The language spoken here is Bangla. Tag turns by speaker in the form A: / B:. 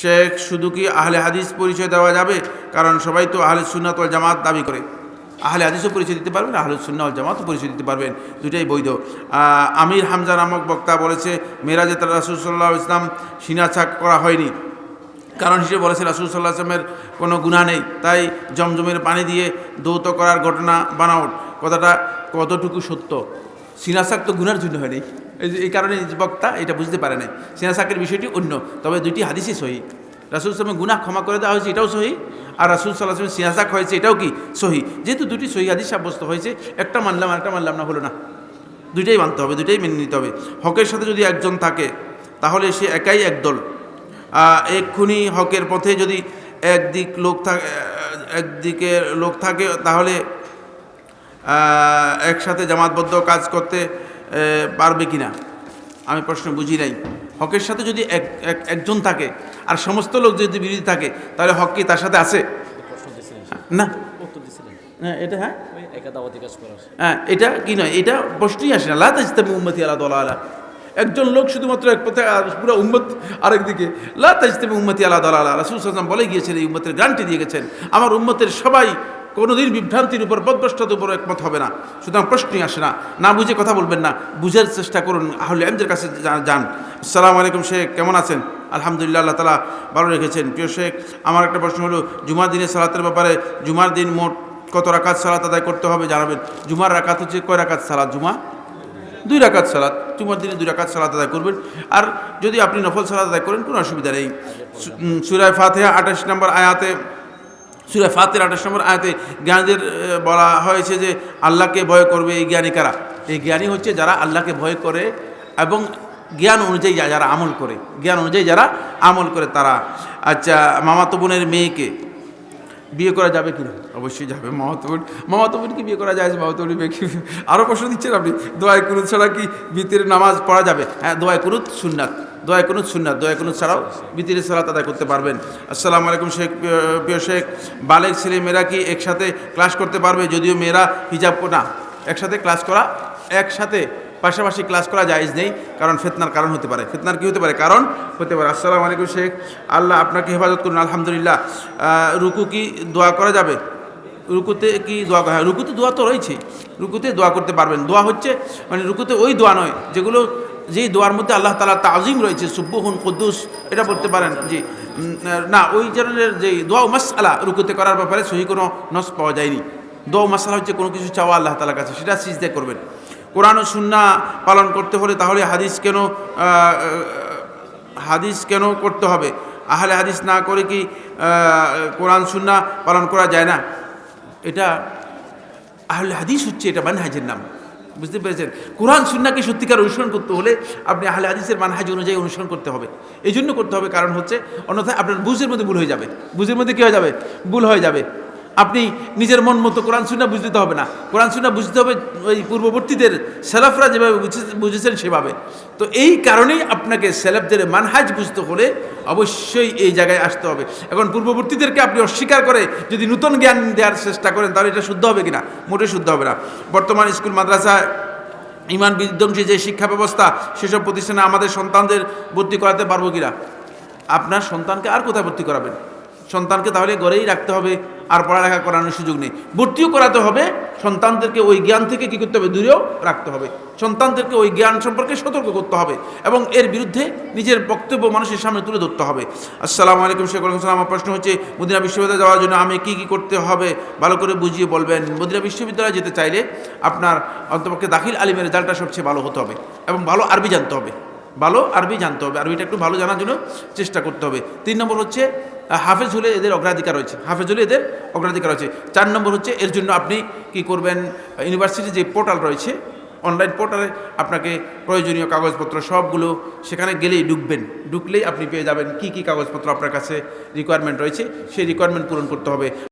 A: শেখ, শুধু কি আহলে হাদিস পরিচয় দেওয়া যাবে? কারণ সবাই তো আহলে সুন্নাত ওয়াল জামাত দাবি করে। আহলে হাদিসও পরিচয় দিতে পারবেন, আহলে সুন্না জামাতও পরিচয় দিতে পারবেন। দুটাই বৈধ। আমির হামজা নামক বক্তা বলেছে, মেরাজে তার রাসুল সাল্লাহ ইসলাম সিনাছাক করা হয়নি। কারণ হিসেবে বলেছে, রাসুল সাল্লাহ আসলামের কোনো গুণা নেই। তাই জমজমের পানি দিয়ে দৌত করার ঘটনা বানাওট। কথাটা কতটুকু সত্য? সিনাসাক তো গুনার জন্য হয়নি এই কারণে বক্তা এটা বুঝতে পারে নাই। সিনাসাকের বিষয়টি অন্য, তবে দুইটি হাদিসই সহি। রাসুল সালামের গুনাহ ক্ষমা করে দেওয়া হয়েছে, এটাও সহি। আর রাসুল সাল্লাহ আসলামের সিনাসাক হয়েছে, এটাও কি? সহি। যেহেতু দুটি সহি হাদিস সাব্যস্ত হয়েছে, একটা মানলাম আর একটা মানলাম না, হলো না। দুইটাই মানতে হবে, দুইটাই মেনে নিতে হবে। হকের সাথে যদি একজন থাকে, তাহলে সে একাই একদল। এক্ষুনি হকের পথে যদি একদিক লোক থাকে একদিকে লোক থাকে, তাহলে একসাথে জামাতবদ্ধ কাজ করতে পারবে কি না আমি প্রশ্ন বুঝি নাই। হকের সাথে যদি এক এক- একজন থাকে আর সমস্ত লোক যদি বিরোধী থাকে তাহলে হক কি তার সাথে আছে? না। হ্যাঁ, এটা হ্যাঁ? হ্যাঁ এটা কি নয় এটা প্রশ্নই আসে না। লাত ইস্তামি উম্মতি আলা দলা আলা একজন লোক শুধুমাত্র এক পথে আর পুরো উম্মত আরেকদিকে লাত ইস্তামি উম্মতি আলা দলা আলা রাসুল সাল্লাম বলে গিয়েছেন এই উম্মতের গ্যারান্টি দিয়ে গেছেন। আমার উম্মতের সবাই কোনোদিন বিভ্রান্তির উপর পদভ্রষ্টতার উপর একমত হবে না। সুতরাং প্রশ্নই আসে না। না বুঝে কথা বলবেন না। বুঝার চেষ্টা করুন। আহলে এমদের কাছে যান। আসসালামু আলাইকুম শেখ, কেমন আছেন? আলহামদুলিল্লাহ, আল্লাহ তালা ভালো রেখেছেন। প্রিয় শেখ, আমার একটা প্রশ্ন হলো, জুমার দিনে সালাতের ব্যাপারে জুমার দিন মোট কত রাকাত সালাত আদায় করতে হবে জানাবেন? জুমার রাকাত হচ্ছে কয় রাকাত সালাত জুমা? দুই রাকাত সালাত। জুমার দিনে দুই রাকাত সালাত আদায় করবেন। আর যদি আপনি নফল সালাত আদায় করেন, কোনো অসুবিধা নেই। সুরায় ফাতেহা আঠাশ নম্বর আয়াতে সুরায় ফাতের আঠাশ নম্বর আয়তে জ্ঞানীদের বলা হয়েছে যে আল্লাহকে ভয় করবে এই জ্ঞানী কারা এই জ্ঞানী হচ্ছে যারা আল্লাহকে ভয় করে এবং জ্ঞান অনুযায়ী যারা আমল করে। জ্ঞান অনুযায়ী যারা আমল করে তারা। আচ্ছা মামাতো বোনের মেয়েকে বিয়ে করা যাবে কি না অবশ্যই যাবে। মামাতো বোন মামাতো বোনকে বিয়ে করা যায়, মামাতো বোন বিয়ে কি আরও প্রশ্ন দিচ্ছেন আপনি। দোয়াই কুনুত ছাড়া কি ভিতরে নামাজ পড়া যাবে? হ্যাঁ দোয়াই কুনুত সুন্নাত। দোয়াই কুনুত সুন্নাত দোয়াই কুনুত ছাড়াও ভিতরে সালাত আদায় করতে পারবেন। আসসালামু আলাইকুম শেখ, প্রিয়- শেখ, বালেক ছেলে মেয়েরা কি একসাথে ক্লাস করতে পারবে? যদিও মেয়েরা হিজাব না, একসাথে ক্লাস করা, একসাথে পাশাপাশি ক্লাস করা জায়েজ নেই, কারণ ফেতনার কারণ হতে পারে। ফেতনার কী হতে পারে? কারণ হতে পারে। আসসালামু আলাইকুম শেখ, আল্লাহ আপনাকে হেফাজত করুন, আলহামদুলিল্লাহ। রুকু কি দোয়া করা যাবে? রুকুতে কি দোয়া করা রুকুতে দোয়া তো রয়েছে রুকুতে দোয়া করতে পারবেন। দোয়া হচ্ছে মানে রুকুতে ওই দোয়া নয়, যেগুলো যেই দোয়ার মধ্যে আল্লাহ তালা তাজিম রয়েছে সুব্বহুন কুদ্দুস এটা বলতে পারেন উম, না ওই ধরনের যে দোয়া মাস আলা রুকুতে করার ব্যাপারে সহি কোনো নস পাওয়া যায়নি। দোয়া মাসালা হচ্ছে কোনো কিছু চাওয়া আল্লাহ তালার কাছে সেটা সিজদে করবেন। কোরআন ও সুন্না পালন করতে হলে তাহলে হাদিস কেন হাদিস কেন করতে হবে? আহলে হাদিস না করে কি কোরআন সুন্না পালন করা যায় না? এটা আহলে হাদিস হচ্ছে এটা মানহাজের নাম। বুঝতে পেরেছেন? কোরআন, সুন্নাকে সত্যিকার অনুসরণ করতে হলে আপনি আহলে হাদিসের মানহাজ অনুযায়ী অনুসরণ করতে হবে। এই জন্য করতে হবে, কারণ হচ্ছে অন্যথায় আপনার বুঝের মধ্যে ভুল হয়ে যাবে। বুঝের মধ্যে কী হয়ে যাবে? ভুল হয়ে যাবে। আপনি নিজের মন মতো কোরআন সুন্না বুঝতে হবে না। কোরআন সুন্না বুঝতে হবে, ওই পূর্ববর্তীদের সেলাফরা যেভাবে বুঝে- বুঝেছেন সেভাবে। তো এই কারণেই আপনাকে সেলাফদের মানহাজ বুঝতে হলে অবশ্যই এই জায়গায় আসতে হবে। এখন পূর্ববর্তীদেরকে আপনি অস্বীকার করে যদি নূতন জ্ঞান দেওয়ার চেষ্টা করেন, তাহলে এটা শুদ্ধ হবে কিনা? মোটেই শুদ্ধ হবে না। বর্তমান স্কুল মাদ্রাসায় ইমান বিধ্বংসী যে শিক্ষা ব্যবস্থা, সেসব প্রতিষ্ঠানে আমাদের সন্তানদের ভর্তি করাতে পারব কিনা? আপনার সন্তানকে আর কোথায় ভর্তি করাবেন? সন্তানকে তাহলে গড়েই রাখতে হবে। আর পড়ালেখা করানোর সুযোগ নেই। ভর্তিও করাতে হবে, সন্তানদেরকে ওই জ্ঞান থেকে কী করতে হবে? দূরেও রাখতে হবে। সন্তানদেরকে ওই জ্ঞান সম্পর্কে সতর্ক করতে হবে এবং এর বিরুদ্ধে নিজের বক্তব্য মানুষের সামনে তুলে ধরতে হবে। আসসালামু আলাইকুম, শেখ সালাম আমার প্রশ্ন হচ্ছে, মদিনা বিশ্ববিদ্যালয়ে যাওয়ার জন্য আমি কি কি করতে হবে? ভালো করে বুঝিয়ে বলবেন। মদিনা বিশ্ববিদ্যালয়ে যেতে চাইলে আপনার অন্তপক্ষে দাখিল আলিমের রেজাল্টটা সবচেয়ে ভালো হতে হবে এবং ভালো আরবি জানতে হবে। ভালো আরবি জানতে হবে। আরবিটা একটু ভালো জানার জন্য চেষ্টা করতে হবে। তিন নম্বর হচ্ছে হাফেজ হলে এদের অগ্রাধিকার রয়েছে। হাফেজ হলে এদের অগ্রাধিকার রয়েছে। চার নম্বর হচ্ছে এর জন্য আপনি কি করবেন? ইউনিভার্সিটির যে পোর্টাল রয়েছে, অনলাইন পোর্টালে আপনাকে প্রয়োজনীয় কাগজপত্র সবগুলো সেখানে গেলেই ঢুকবেন। ঢুকলেই আপনি পেয়ে যাবেন কি কি কাগজপত্র আপনার কাছে রিকোয়ারমেন্ট রয়েছে। সেই রিকোয়ারমেন্ট পূরণ করতে হবে।